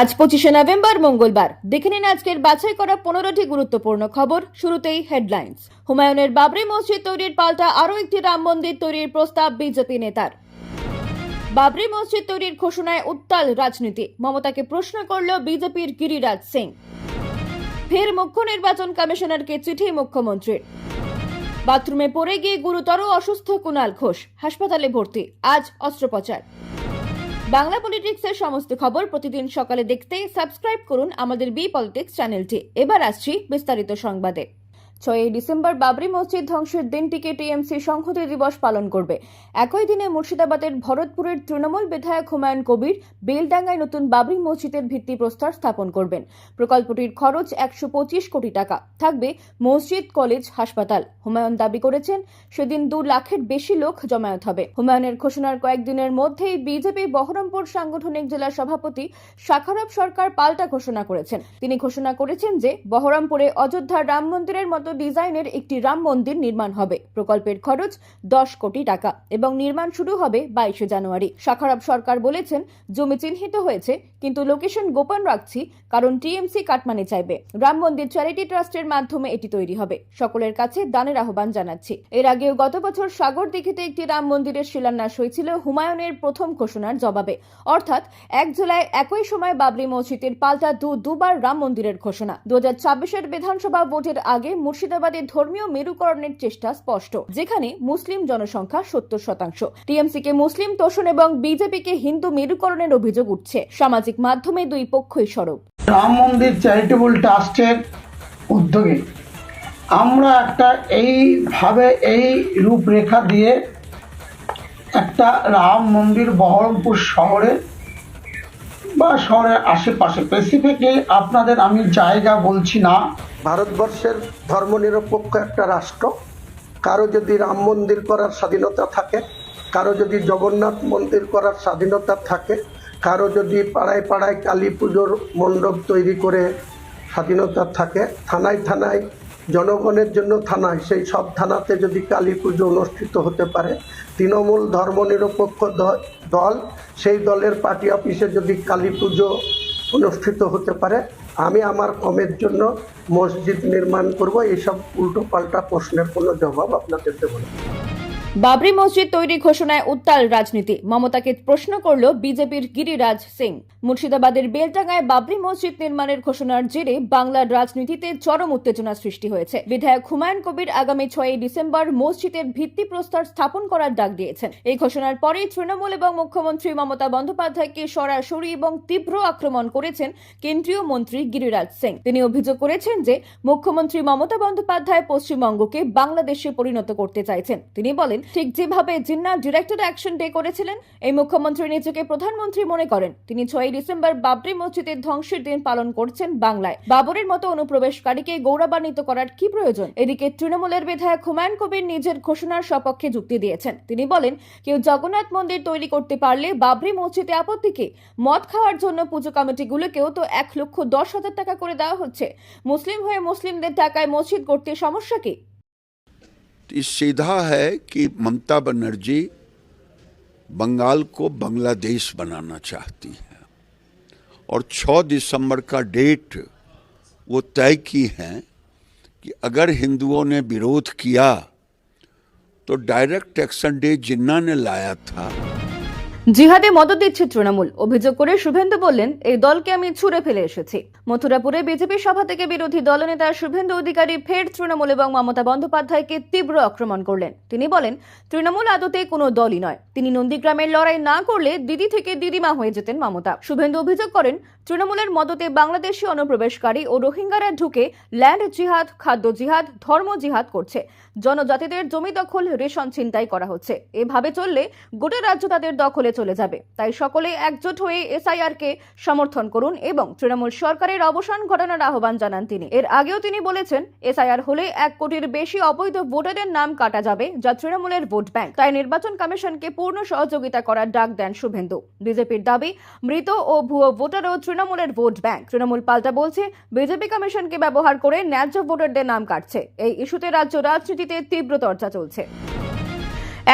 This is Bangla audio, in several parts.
আজ পঁচিশে নভেম্বর, মঙ্গলবার। দেখে নিন আজকের বাছাই করা পনেরোটি গুরুত্বপূর্ণ খবর। শুরুতেই হেডলাইন্স হুমায়ুনের বাবরি মসজিদ তৈরির পাল্টা আরও একটি রাম মন্দির তৈরির প্রস্তাব বিজেপি নেতার। বাবরি মসজিদ তৈরির ঘোষণায় উত্তাল রাজনীতি। মমতাকে প্রশ্ন করল বিজেপির গিরিরাজ সিং। ফের মুখ্য নির্বাচন কমিশনারকে চিঠি মুখ্যমন্ত্রীর। বাথরুমে পড়ে গিয়ে গুরুতর অসুস্থ কুণাল ঘোষ। হাসপাতালে ভর্তি। আজ অস্ত্রোপচার। বাংলা পলিটিক্সের সমস্ত খবর প্রতিদিন সকালে দেখতে সাবস্ক্রাইব করুন আমাদের বি পলিটিক্স চ্যানেলটি। এবার আসছি বিস্তারিত সংবাদে। ছয়ই ডিসেম্বর বাবরি মসজিদ ধ্বংসের দিনটিকে টিএমসি সংহতি দিবস পালন করবে। একই দিনে মুর্শিদাবাদের ভরতপুরের তৃণমূল বিধায়ক হুমায়ুন কবির বেলডাঙ্গায় নতুন বাবরি মসজিদের ভিত্তি ভিত্তিপ্রস্তর স্থাপন করবেন। প্রকল্পটির খরচ একশো পঁচিশ কোটি টাকা। থাকবে মসজিদ, কলেজ, হাসপাতাল। হুমায়ুন দাবি করেছেন, সেদিন দু লাখের বেশি লোক জমায়েত হবে। হুমায়ুনের ঘোষণার কয়েকদিনের মধ্যেই বিজেপি বহরমপুর সাংগঠনিক জেলা সভাপতি শাখারব সরকার পাল্টা ঘোষণা করেছেন। তিনি ঘোষণা করেছেন যে, বহরমপুরে অযোধ্যার রাম মন্দিরের মতো ডিজাইনের একটি রাম মন্দির নির্মাণ হবে। প্রকল্পের খরচ দশ কোটি টাকা এবং নির্মাণ শুরু হবে বাইশে জানুয়ারি। শাখারব সরকার বলেছেন, জমি চিহ্নিত হয়েছে, কিন্তু লোকেশন গোপন রাখছি, কারণ টিএমসি কাটমানি চাইবে। রাম মন্দির চ্যারিটি ট্রাস্টের মাধ্যমে এটি তৈরি হবে। সকলের কাছে দানের আহ্বান জানাচ্ছি। এর আগেও গত বছর সাগর দিঘিতে একটি রাম মন্দিরের শিলান্যাস হয়েছিল হুমায়ুনের প্রথম ঘোষণার জবাবে। অর্থাৎ এক জুলাই একই সময় বাবরি মসজিদের পাল্টা দু দুবার রাম মন্দিরের ঘোষণা। দু হাজার ছাব্বিশের বিধানসভা ভোটের আগে মুর্শিদাবাদে ধর্মীয় মেরুকরণের চেষ্টা স্পষ্ট, যেখানে মুসলিম জনসংখ্যা সত্তর শতাংশ। টিএমসি কে মুসলিম তোষণ এবং বিজেপিকে হিন্দু মেরুকরণের অভিযোগ উঠছে। সামাজিক মাধ্যমে দুই পক্ষই সরব। রাম মন্দির চ্যারিটেবল ট্রাস্টের উদ্যোগে আমরা একটা এইভাবে এই রূপরেখা দিয়ে একটা রাম মন্দির বহরমপুর শহরে বা শহরের আশেপাশে স্পেসিফিকলি আপনাদের আমি জায়গা বলছি না। ভারতবর্ষের ধর্মনিরপেক্ষ একটা রাষ্ট্র। কারও যদি রাম মন্দির করার স্বাধীনতা থাকে, কারও যদি জগন্নাথ মন্দির করার স্বাধীনতা থাকে, কারও যদি পাড়ায় পাড়ায় কালী পুজোর মণ্ডপ তৈরি করে স্বাধীনতা থাকে, থানায় থানায়, জনগণের জন্য থানায়, সেই সব থানাতে যদি কালী পুজো অনুষ্ঠিত হতে পারে তৃণমূল ধর্মনিরপেক্ষ দল, সেই দলের পার্টি অফিসে যদি কালী পুজো অনুষ্ঠিত হতে পারে, আমি আমার কমের জন্য মসজিদ নির্মাণ করব। এইসব উল্টো পাল্টা প্রশ্নের কোনো জবাব আপনাদের দেবো না। বাবরি মসজিদ তৈরি ঘোষণায় উত্তাল রাজনীতি। মমতাকে প্রশ্ন করল বিজেপির গিরিরাজ সিং। মুর্শিদাবাদের বেলডাঙ্গায় বাবরি মসজিদ নির্মাণের ঘোষণার জেরে বাংলার রাজনীতিতে চরম উত্তেজনা সৃষ্টি হয়েছে। বিধায়ক হুমায়ুন কবির আগামী ছয়ই ডিসেম্বর মসজিদের ভিত্তিপ্রস্তর স্থাপন করার ডাক দিয়েছেন। এই ঘোষণার পরেই তৃণমূল এবং মুখ্যমন্ত্রী মমতা বন্দ্যোপাধ্যায়কে সরাসরি এবং তীব্র আক্রমণ করেছেন কেন্দ্রীয় মন্ত্রী গিরিরাজ সিং। তিনি অভিযোগ করেছেন যে মুখ্যমন্ত্রী মমতা বন্দ্যোপাধ্যায় পশ্চিমবঙ্গকে বাংলাদেশে পরিণত করতে চাইছেন। তিনি বলেন ঠিক যেভাবে জিন্না ডিরেক্টর অ্যাকশন ডে করেছিলেন, এই মুখ্যমন্ত্রী নিজেকে প্রধানমন্ত্রী মনে করেন। তিনি ছয়ই ডিসেম্বর বাবরি মসজিদের ধ্বংসের দিন পালন করছেন বাংলায়। বাবরের মতো অনুপ্রবেশকারীকে গৌরবান্বিত করার কি প্রয়োজন? এদিকে তৃণমূলের বিধায়ক হুমায়ুন কবির নিজের ঘোষণার সপক্ষে যুক্তি দিয়েছেন। তিনি বলেন, কেউ জগন্নাথ মন্দির তৈরি করতে পারলে বাবরি মসজিদে আপত্তি কি? মদ খাওয়ার জন্য পুজো কমিটিগুলোকেও তো এক লক্ষ দশ হাজার টাকা করে দেওয়া হচ্ছে। মুসলিম হয়ে মুসলিমদের টাকায় মসজিদ করতে সমস্যা কি? सीधा है कि ममता बनर्जी बंगाल को बांग्लादेश बनाना चाहती है। और 6 दिसंबर का डेट वो तय की है कि अगर हिंदुओं ने विरोध किया तो डायरेक्ट एक्शन डे जिन्ना ने लाया था জিহাদে মদত দিচ্ছে তৃণমূল। অভিযোগ করে শুভেন্দু বললেন, এই দলকে আমি ছুড়ে ফেলে এসেছি। মথুরাপুরে বিজেপি সভা থেকে বিরোধী দলনেতা শুভেন্দু অধিকারী ফের তৃণমূল এবং মমতা বন্দ্যোপাধ্যায়কে তীব্র আক্রমণ করলেন। তিনি বলেন, তৃণমূল আদতে কোনো দলই নয়। তিনি নন্দীগ্রামের লড়াই না করলে দিদি থেকে দিদিমা হয়ে যেতেন মমতা। শুভেন্দু অভিযোগ করেন, তৃণমূলের মদতে বাংলাদেশি অনুপ্রবেশকারী ও রোহিঙ্গারা ঢুকে ল্যান্ড জিহাদ, খাদ্য জিহাদ, ধর্ম জিহাদ করছে। জনজাতিদের জমি দখল, রেশন ছিনতাই করা হচ্ছে। এভাবে চললে গোটা রাজ্য তাদের দখলে চলে যাবে। তাই সকলে একজোট হয়ে এসআইআর কে সমর্থন করুন এবং তৃণমূল সরকারের অবসান ঘটানোর আহ্বান জানান তিনি। এর আগেও তিনি বলেছেন, এসআইআর হলে এক কোটির বেশি অবৈধ ভোটারের নাম কাটা যাবে যা তৃণমূলের ভোট ব্যাংক। তাই নির্বাচন কমিশনকে পূর্ণ সহযোগিতা করার ডাক দেন শুভেন্দু। বিজেপির দাবি, মৃত ও ভুয়ো ভোটারও তৃণমূলের ভোট ব্যাংক। তৃণমূল পাল্টা বলছে, বিজেপি কমিশনকে ব্যবহার করে ন্যায্য ভোটারদের নাম কাটছে। এই ইস্যুতে রাজ্য রাজনীতিতে তীব্র চর্চা চলছে।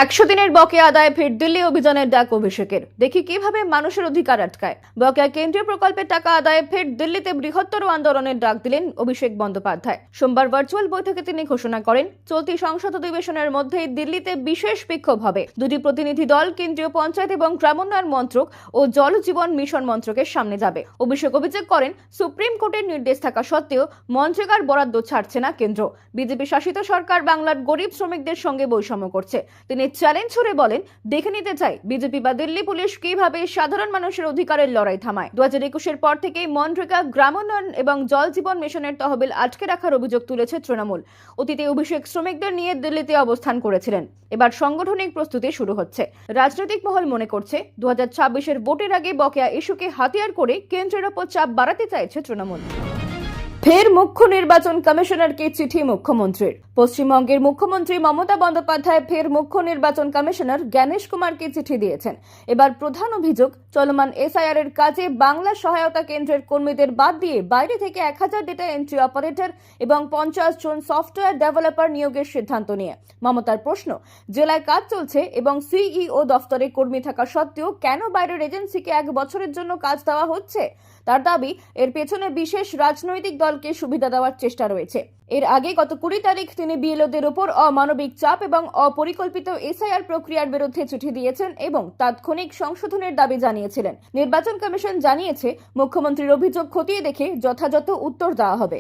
একশো দিনের বকেয়া আদায় ফের দিল্লি অভিযানের ডাক অভিষেকের। দেখি কীভাবে মানুষের অধিকার আটকায়। বকেয়া কেন্দ্রীয় প্রকল্পের টাকা আদায়ে ফের দিল্লিতে বৃহত্তর আন্দোলনের ডাক দিলেন অভিষেক বন্দ্যোপাধ্যায়। সোমবার ভার্চুয়াল বৈঠকে তিনি ঘোষণা করেন, চলতি সংসদ অধিবেশনের মধ্যেই দিল্লিতে বিশেষ বিক্ষোভ হবে। দুটি প্রতিনিধি দল, কেন্দ্রীয় পঞ্চায়েত এবং গ্রামোন্নয়ন মন্ত্রক ও জলজীবন মিশন মন্ত্রকের সামনে যাবে। অভিষেক অভিযোগ করেন, সুপ্রিম কোর্টের নির্দেশ থাকা সত্ত্বেও মন্ত্রকার বরাদ্দ ছাড়ছে না কেন্দ্র। বিজেপি শাসিত সরকার বাংলার গরিব শ্রমিকদের সঙ্গে বৈষম্য করছে। তিনি চ্যালেঞ্জ ছুড়ে বলেন, দেখে নিতে চাই, বিজেপি বা দিল্লি পুলিশ কীভাবে সাধারণ মানুষের অধিকারের লড়াই থামায়? দু হাজার একুশের পর থেকেই মনরেগা, গ্রামোন্নয়ন এবং জল জীবন মিশনের তহবিল আটকে রাখার অভিযোগ তুলেছে তৃণমূল। অতীতে অভিষেক শ্রমিকদের নিয়ে দিল্লিতে অবস্থান করেছিলেন। এবার সাংগঠনিক প্রস্তুতি শুরু হচ্ছে। রাজনৈতিক মহল মনে করছে দু হাজার ছাব্বিশের ভোটের আগে বকেয়া ইস্যুকে হাতিয়ার করে কেন্দ্রের ওপর চাপ বাড়াতে চাইছে তৃণমূল। ফের মুখ্য নির্বাচন কমিশনারকে চিঠি মুখ্যমন্ত্রীর। পশ্চিমবঙ্গের মুখ্যমন্ত্রী মমতা বন্দ্যোপাধ্যায় ফের মুখ্য নির্বাচন কমিশনার জ্ঞানেশ কুমারকে চিঠি দিয়েছেন। এবার প্রধান অভিযোগ, চলমান এসআইআর এর কাজে বাংলা সহায়তা কেন্দ্রের কর্মীদের বাদ দিয়ে বাইরে থেকে এক হাজার ডেটা এন্ট্রি অপারেটর এবং পঞ্চাশ জন সফটওয়্যার ডেভেলপার নিয়োগের সিদ্ধান্ত নিয়ে। মমতার প্রশ্ন, জেলায় কাজ চলছে এবং সিইও দফতরে কর্মী থাকা সত্ত্বেও কেন বাইরের এজেন্সিকে এক বছরের জন্য কাজ দেওয়া হচ্ছে? তার দাবি, এর পেছনে বিশেষ রাজনৈতিক দলকে সুবিধা দেওয়ার চেষ্টা রয়েছে। এর আগে গত কুড়ি তারিখ তিনি বিএলওদের ওপর অমানবিক চাপ এবং অপরিকল্পিত এসআইআর প্রক্রিয়ার বিরুদ্ধে চিঠি দিয়েছেন এবং তাৎক্ষণিক সংশোধনের দাবি জানিয়েছিলেন। নির্বাচন কমিশন জানিয়েছে, মুখ্যমন্ত্রীর অভিযোগ খতিয়ে দেখে যথাযথ উত্তর দেওয়া হবে।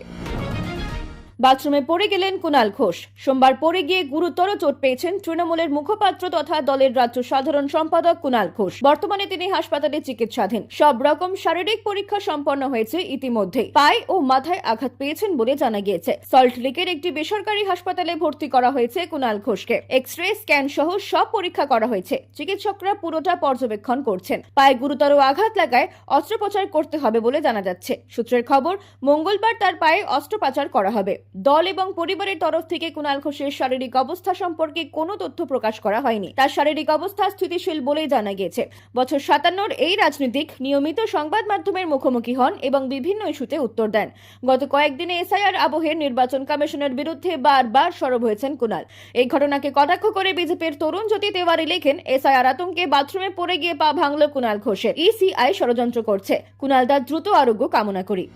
বাথরুমে পড়ে গেলেন কুণাল ঘোষ। সোমবার পড়ে গিয়ে গুরুতর চোট পেয়েছেন তৃণমূলের মুখপাত্র তথা দলের রাজ্য সাধারণ সম্পাদক কুণাল ঘোষ। বর্তমানে তিনি হাসপাতালে চিকিৎসাধীন। সব রকম শারীরিক পরীক্ষা সম্পন্ন হয়েছে ইতিমধ্যে পায়ে ও মাথায় আঘাত পেয়েছেন বলে জানা গিয়েছে। সল্ট লেকের একটি বেসরকারি হাসপাতালে ভর্তি করা হয়েছে কুণাল ঘোষকে। এক্স রে স্ক্যান সহ সব পরীক্ষা করা হয়েছে। চিকিৎসকরা পুরোটা পর্যবেক্ষণ করছেন। পায়ে গুরুতর আঘাত লাগায় অস্ত্রোপচার করতে হবে বলে জানা যাচ্ছে। সূত্রের খবর, মঙ্গলবার তার পায়ে অস্ত্রোপচার করা হবে। দল এবং পরিবারের তরফ থেকে কুণাল ঘোষের শারীরিক অবস্থা সম্পর্কে কোনো তথ্য প্রকাশ করা হয়নি। তার শারীরিক অবস্থা স্থিতিশীল বলেই জানা গিয়েছে। বছর সাতান্নর এই রাজনীতিক নিয়মিত সংবাদ মাধ্যমের মুখোমুখি হন এবং বিভিন্ন ইস্যুতে উত্তর দেন। গত কয়েকদিনে এসআইআর আবহের নির্বাচন কমিশনের বিরুদ্ধে বারবার সরব হয়েছেন কুণাল এই ঘটনাকে কটাক্ষ করে বিজেপির তরুণ জ্যোতি তেওয়ারি লেখেন, এসআইআর আতঙ্কে বাথরুমে পড়ে গিয়ে পা ভাঙল কুণাল ঘোষের। ইসিআই ষড়যন্ত্র করছে। কুণাল দার দ্রুত আরোগ্য কামনা করি।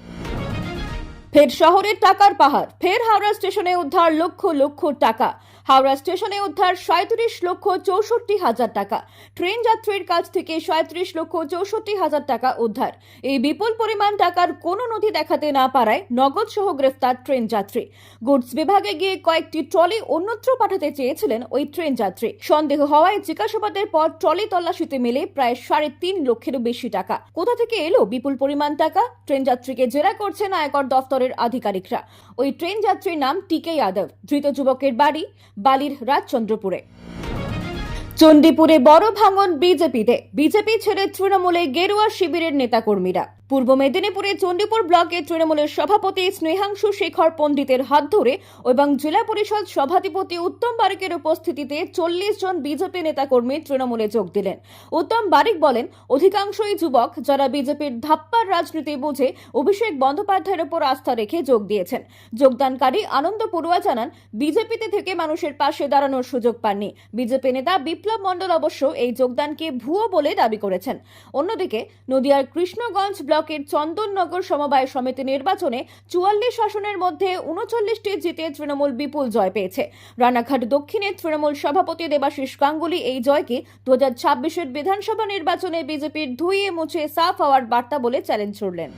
ফের শহরের টাকার পাহাড় ফের হাওড়া স্টেশনে উদ্ধার লক্ষ লক্ষ টাকা। হাওড়া স্টেশনে উদ্ধার সাঁত্রিশ লক্ষ চৌষট্টি হাজার টাকা। ট্রেন যাত্রীর কাছ থেকে সাঁত্রিশ লক্ষ চৌষট্টি হাজার টাকা উদ্ধার। এই বিপুল পরিমাণ টাকার কোনো নথি দেখাতে না পারায় নগদ সহ গ্রেফতার ট্রেন যাত্রী। গুডস বিভাগে গিয়ে কয়েকটি ট্রলি অন্যত্র পাঠাতে চেয়েছিলেন ওই ট্রেন যাত্রী। সন্দেহ হওয়ায় জিজ্ঞাসাবাদের পর ট্রলি তল্লাশিতে মেলে প্রায় সাড়ে তিন লক্ষেরও বেশি টাকা। কোথা থেকে এলো বিপুল পরিমাণ টাকা? ট্রেন যাত্রীকে জেরা করছেন আয়কর দফতরের আধিকারিকরা। ওই ট্রেন যাত্রীর নাম টিকে যাদব। ধৃত যুবকের বাড়ি বালির রাজচন্দ্রপুরে। চণ্ডীপুরে বড় ভাঙন বিজেপিতে। বিজেপি ছেড়ে তৃণমূলে গেরুয়া শিবিরের নেতাকর্মীরা। পূর্ব মেদিনীপুরে চণ্ডীপুর ব্লকে তৃণমূলের সভাপতি স্নেহাংশু শেখর পণ্ডিতের হাত ধরে এবং জেলা পরিষদ সভাধিপতি উত্তম বারিকের উপস্থিতিতে চল্লিশ জন বিজেপি নেতাকর্মী তৃণমূলে যোগ দিলেন। উত্তম বারিক বলেন, অধিকাংশই যুবক যারা বিজেপির ধাপ্পার রাজনীতি বুঝে অভিষেক বন্দ্যোপাধ্যায়ের উপর আস্থা রেখে যোগ দিয়েছেন। যোগদানকারী আনন্দ পড়ুয়া জানান, বিজেপিতে থেকে মানুষের পাশে দাঁড়ানোর সুযোগ পাননি। বিজেপি নেতা বিপ্লব মণ্ডল অবশ্য এই যোগদানকে ভুয়ো বলে দাবি করেছেন। অন্যদিকে নদিয়ার কৃষ্ণগঞ্জ ব্লকের চন্দননগর সমবায় সমিতি নির্বাচনে চুয়াল্লিশ আসনের মধ্যে উনচল্লিশটি জিতে তৃণমূল বিপুল জয় পেয়েছে। রানাঘাট দক্ষিণে তৃণমূল সভাপতি দেবাশিস গাঙ্গুলি এই জয়কে দু হাজার ছাব্বিশের বিধানসভা নির্বাচনে বিজেপির ধুইয়ে মুছে সাফ হওয়ার বার্তা বলে চ্যালেঞ্জ ছুড়লেন।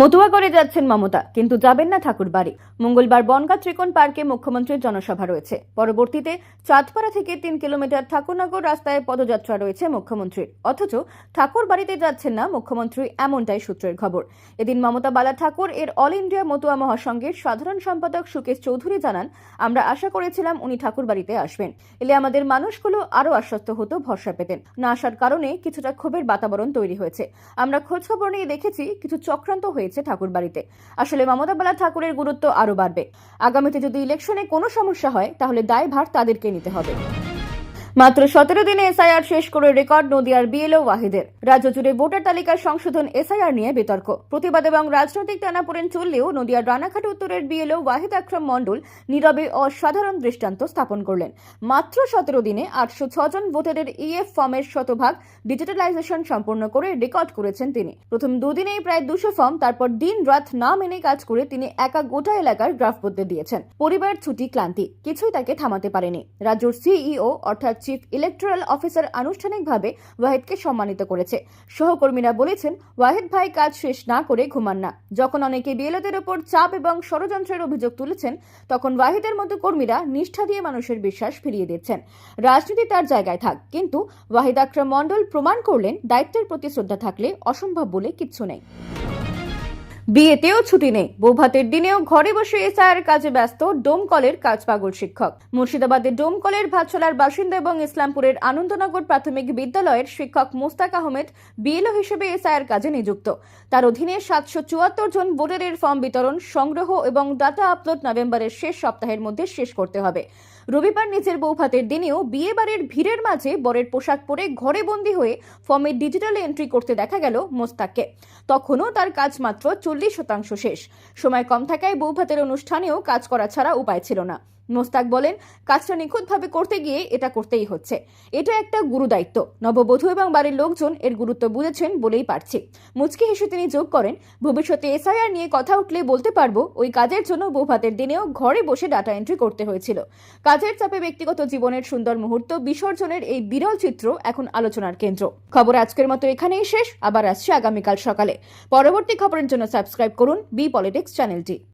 মতুয়া করে যাচ্ছেন মমতা, কিন্তু যাবেন না ঠাকুর বাড়ি। মঙ্গলবার বনগা ত্রিকোণ পার্কে মুখ্যমন্ত্রীর জনসভা রয়েছে। পরবর্তীতে চাঁদপাড়া থেকে তিন কিলোমিটার ঠাকুরনগর রাস্তায় পদযাত্রা রয়েছে মুখ্যমন্ত্রীর। অথচ ঠাকুর বাড়িতে যাচ্ছেন না মুখ্যমন্ত্রী এমনটাই সূত্রের খবর। এদিন মমতা বালা ঠাকুর এর অল ইন্ডিয়া মতুয়া মহাসংঘের সাধারণ সম্পাদক সুকেশ চৌধুরী জানান, আমরা আশা করেছিলাম উনি ঠাকুর বাড়িতে আসবেন। এলে আমাদের মানুষগুলো আরও আশ্বস্ত হতো, ভরসা পেতেন। না আসার কারণে কিছুটা ক্ষোভের বাতাবরণ তৈরি হয়েছে। আমরা খোঁজখবর নিয়ে দেখেছি, কিছু চক্রান্ত হয়েছে ঠাকুর বাড়িতে। আসলে মমতা বালা ঠাকুরের গুরুত্ব আরও বাড়বে। আগামীতে যদি ইলেকশনে কোনো সমস্যা হয়, তাহলে দায়ভার তাদেরকে নিতে হবে। মাত্র সতেরো দিনে এসআইআর শেষ করে রেকর্ড নদিয়ার বিএলও ওয়াহিদের। রাজ্য জুড়ে ভোটার তালিকার সংশোধন এসআইআর নিয়ে বিতর্ক। প্রতিবাদ এবং রাজনৈতিক টানাপোড়েন চললেও নদিয়ার রানাঘাট উত্তরের বিএলও ওয়াহিদ আকরাম মণ্ডল নীরবে অসাধারণ দৃষ্টান্ত স্থাপন করলেন। মাত্র সতেরো দিনে আটশো ছজন ভোটারের ইএফ ফর্মের শতভাগ ডিজিটালাইজেশন সম্পন্ন করে রেকর্ড করেছেন তিনি। প্রথম দুদিনেই প্রায় দুশো ফর্ম, তারপর দিন রাত না মেনে কাজ করে তিনি একা গোটা এলাকার গ্রাফ বদলে দিয়েছেন। পরিবার ছুটি, ক্লান্তি, কিছুই তাকে থামাতে পারেনি। রাজ্যের সিইও, অর্থাৎ চিফ ইলেকট্রাল অফিসার আনুষ্ঠানিকভাবে ওয়াহিদকে সম্মানিত করেছে। সহকর্মীরা বলেছেন, ওয়াহিদ ভাই কাজ শেষ না করে ঘুমান না। যখন অনেকে বিএলওদের ওপর চাপ এবং ষড়যন্ত্রের অভিযোগ তুলেছেন, তখন ওয়াহিদের মতো কর্মীরা নিষ্ঠা দিয়ে মানুষের বিশ্বাস ফিরিয়ে দিচ্ছেন। রাজনীতি তার জায়গায় থাক, কিন্তু ওয়াহিদ আকরাম মণ্ডল প্রমাণ করলেন, দায়িত্বের প্রতি শ্রদ্ধা থাকলে অসম্ভব বলে কিচ্ছু নেই। বিয়েতেও ছুটি নেই। বৌভাতের দিনেও ঘরে বসে এসআইয়ের কাজে ব্যস্ত ডোমকলের কাজ পাগল শিক্ষক। মুর্শিদাবাদের ডোমকলের ভাতছলার বাসিন্দা এবং ইসলামপুরের আনন্দনগর প্রাথমিক বিদ্যালয়ের শিক্ষক মোস্তাক আহমেদ বিএলও হিসেবে এসআইয়ের কাজে নিযুক্ত। তার অধীনে সাতশো চুয়াত্তর জন ভোটারের ফর্ম বিতরণ, সংগ্রহ এবং ডাটা আপলোড নভেম্বরের শেষ সপ্তাহের মধ্যে শেষ করতে হবে। রবিবার নিজের বৌভাতের দিনেও বিয়ে বাড়ির ভিড়ের মাঝে বরের পোশাক পরে ঘরে বন্দী হয়ে ফর্মে ডিজিটাল এন্ট্রি করতে দেখা গেল মোস্তাককে। তখনও তার কাজ মাত্র চল্লিশ শতাংশ শেষ। সময় কম থাকায় বৌভাতের অনুষ্ঠানেও কাজ করা ছাড়া উপায় ছিল না। মোস্তাক বলেন, কাজটা নিখুঁতভাবে করতে গিয়ে এটা করতেই হচ্ছে। এটা একটা গুরু দায়িত্ব। নববধূ এবং বাড়ির লোকজন এর গুরুত্ব বুঝেছেন বলেই পারছি। মুচকি হেসে তিনি যোগ করেন, ভবিষ্যতে এসআইআর নিয়ে কথা উঠলে বলতে পারব, ওই কাজের জন্য বৌভাতের দিনেও ঘরে বসে ডাটা এন্ট্রি করতে হয়েছিল। কাজের চাপে ব্যক্তিগত জীবনের সুন্দর মুহূর্ত বিসর্জনের এই বিরল চিত্র এখন আলোচনার কেন্দ্র। খবর আজকের মতো এখানেই শেষ, আবার আসছে আগামীকাল সকালে। পরবর্তী খবরের জন্য সাবস্ক্রাইব করুন বি পলিটিক্স চ্যানেলটি